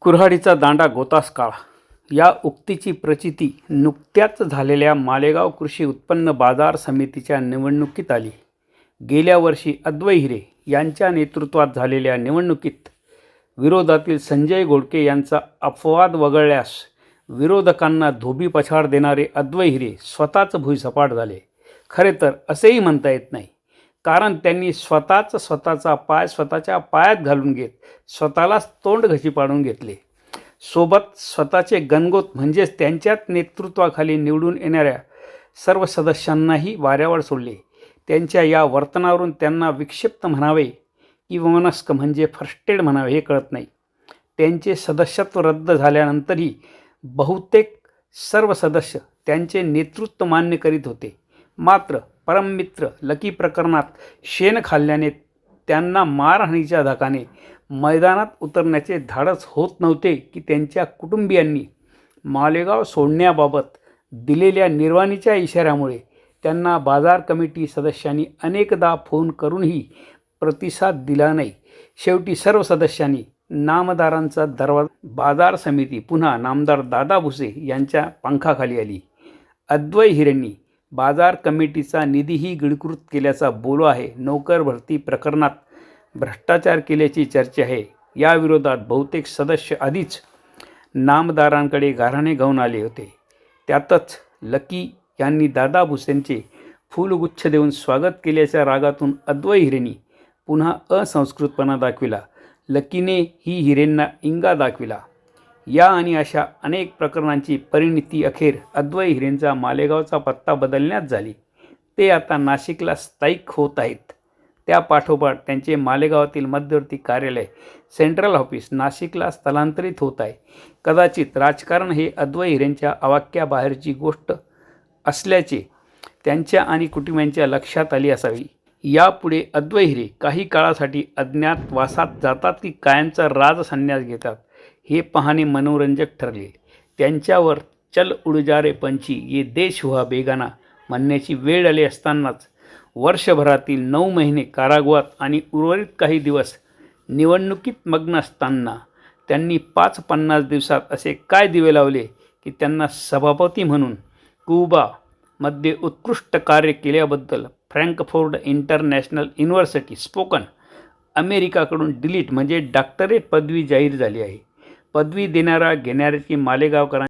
कुऱ्हाडीचा दांडा गोतास काळा. या उक्तीची प्रचिती नुकत्याच झालेल्या मालेगाव कृषी उत्पन्न बाजार समितीच्या निवडणुकीत आली. गेल्या वर्षी अद्वै हिरे यांच्या नेतृत्वात झालेल्या निवडणुकीत विरोधातील संजय गोडके यांचा अपवाद वगळल्यास विरोधकांना धोबी पछाड देणारे अद्वै हिरे स्वतःच भुईसपाट झाले. खरे तर असेही म्हणता येत नाही. कारण त्यांनी स्वतःच स्वतःचा पाय स्वतःच्या पायात घालून घेत स्वतःलाच तोंड घशी पाडून घेतले. सोबत स्वतःचे गणगोत म्हणजेच त्यांच्याच नेतृत्वाखाली निवडून येणाऱ्या सर्व सदस्यांनाही वाऱ्यावर सोडले. त्यांच्या या वर्तनावरून त्यांना विक्षिप्त म्हणावे की वमनस्क म्हणजे फर्स्टेड म्हणावे हे कळत नाही. त्यांचे सदस्यत्व रद्द झाल्यानंतरही बहुतेक सर्व सदस्य त्यांचे नेतृत्व मान्य करीत होते. मात्र परममित्र लकी प्रकरणात शेण खाल्ल्याने त्यांना मारहाणीच्या धाकाने मैदानात उतरण्याचे धाडस होत नव्हते की त्यांच्या कुटुंबियांनी मालेगाव सोडण्याबाबत दिलेल्या निर्वाणीच्या इशाऱ्यामुळे त्यांना बाजार कमिटी सदस्यांनी अनेकदा फोन करूनही प्रतिसाद दिला नाही. शेवटी सर्व सदस्यांनी नामदारांचा दरवाजा बाजार समिती पुन्हा नामदार दादा भुसे यांच्या पंखाखाली आली. अद्वय हिरेंनी बाजार कमिटीचा निधीही गिळकृत केल्याचा बोलो आहे. नोकर भरती प्रकरणात भ्रष्टाचार केल्याची चर्चा आहे. याविरोधात बहुतेक सदस्य आधीच नामदारांकडे गाऱ्हाणे घेऊन आले होते. त्यातच लकी यांनी दादा भुसेंचे फूलगुच्छ देऊन स्वागत केल्याच्या रागातून अद्वय हिरेनी पुन्हा असंस्कृतपणा दाखविला. लकीने ही हिरेंना इंगा दाखविला. या आणि अशा अनेक प्रकरणांची परिणिती अखेर अद्वै हिरेंचा मालेगावचा पत्ता बदलण्यात झाली. ते आता नाशिकला स्थायिक होत आहेत. त्या पाठोपाठ त्यांचे मालेगावातील मध्यवर्ती कार्यालय सेंट्रल ऑफिस नाशिकला स्थलांतरित होत आहे. कदाचित राजकारण हे अद्वै हिरेंच्या अवाक्याबाहेरची गोष्ट असल्याचे त्यांच्या आणि कुटुंबियांच्या लक्षात आली असावी. यापुढे अद्वै हिरे काही काळासाठी अज्ञातवासात जातात की कायमचा राजसन्यास घेतात? हे पाहणे मनोरंजक ठरले. त्यांच्यावर चल उडजारे पंछी ये देश हुआ बेगाना म्हणण्याची वेळ आली असतानाच वर्षभरातील नऊ महिने कारागृहात आणि उर्वरित काही दिवस निवडणुकीत मग्न असताना त्यांनी पाच पन्नास दिवसात असे काय दिवे लावले की त्यांना सभापती म्हणून क्युबामध्ये उत्कृष्ट कार्य केल्याबद्दल फ्रँकफोर्ड इंटरनॅशनल युनिव्हर्सिटी स्पोकन अमेरिकाकडून डिलीट म्हणजे डॉक्टरेट पदवी जाहीर झाली आहे. पदवी देणारा घेणाऱ्याची मालेगावकरांची